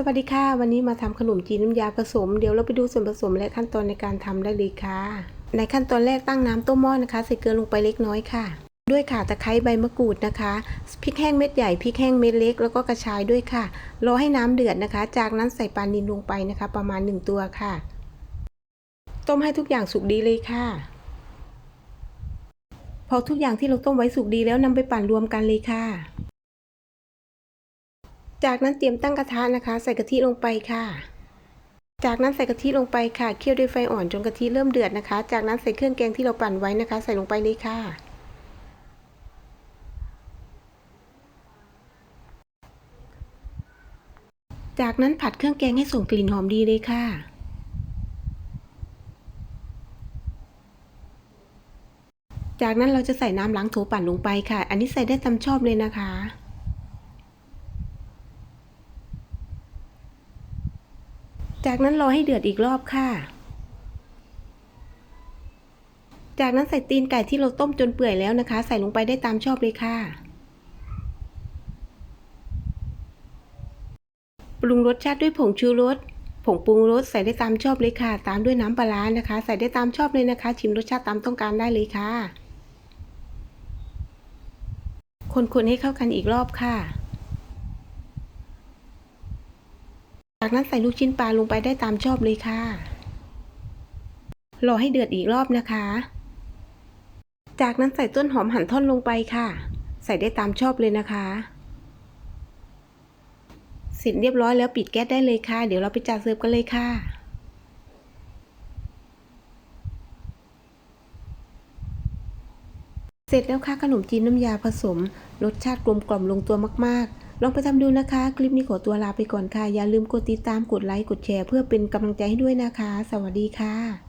สวัสดีค่ะ วันนี้มาทำขนมจีนน้ำยาผสม เดี๋ยวเราไปดูส่วนผสมและขั้นตอนในการทำได้เลยค่ะ ในขั้นตอนแรกตั้งน้ำต้มหม้อนะคะ ใส่เกลือลงไปเล็กน้อยค่ะ ด้วยข่าตะไคร้ใบมะกรูดนะคะพริกแห้งเม็ดใหญ่พริกแห้งเม็ดเล็กแล้วก็กระชายด้วยค่ะรอให้น้ำเดือดนะคะ จากนั้นใส่ปลานิลลงไปนะคะ ประมาณ 1 ตัวค่ะ ต้มให้ทุกอย่างสุกดีเลยค่ะ พอทุกอย่างที่เราต้มไว้สุกดีแล้วนำไปปั่นรวมกันเลยค่ะ จากนั้นเตรียมตั้งกระทะนะคะ ใส่กะทิลงไปค่ะ จากนั้นใส่กะทิลงไปค่ะเคี่ยวด้วยไฟอ่อนจนกะทิเริ่มเดือดนะคะ จากนั้นใส่เครื่องแกงที่เราปั่นไว้นะคะ ใส่ลงไปเลยค่ะ จากนั้นผัดเครื่องแกงให้ส่งกลิ่นหอมดีเลยค่ะจากนั้นเราจะใส่น้ำล้างโถปั่นลงไปค่ะ อันนี้ใส่ได้ตามชอบเลยนะคะ จากนั้นรอให้เดือดอีกรอบค่ะ จากนั้นใส่ตีนไก่ที่เราต้มจนเปื่อยแล้วนะคะ ใส่ลงไปได้ตามชอบเลยค่ะ ปรุงรสชาติด้วยผงชูรส ผงปรุงรสใส่ได้ตามชอบเลยค่ะ ตามด้วยน้ำปลาร้านะคะ ใส่ได้ตามชอบเลยนะคะ ชิมรสชาติตามต้องการได้เลยค่ะ คนๆให้เข้ากันอีกรอบค่ะ จากนั้นใส่ลูกชิ้นปลาลงไปได้ตามชอบเลยค่ะ รอให้เดือดอีกรอบนะคะ จากนั้นใส่ต้นหอมหั่นท่อนลงไปค่ะ ใส่ได้ตามชอบเลยนะคะ เสร็จเรียบร้อยแล้วปิดแก๊สได้เลยค่ะ เดี๋ยวเราไปจัดเสิร์ฟกันเลยค่ะเสร็จแล้วค่ะขนมจีนน้ำยาผสม รสชาติกลมกล่อมลงตัวมาก ๆ ลองไปทำดูนะคะ คลิปนี้ขอตัวลาไปก่อนค่ะ อย่าลืมกดติดตามกดไลค์กดแชร์เพื่อเป็นกำลังใจให้ด้วยนะคะ สวัสดีค่ะ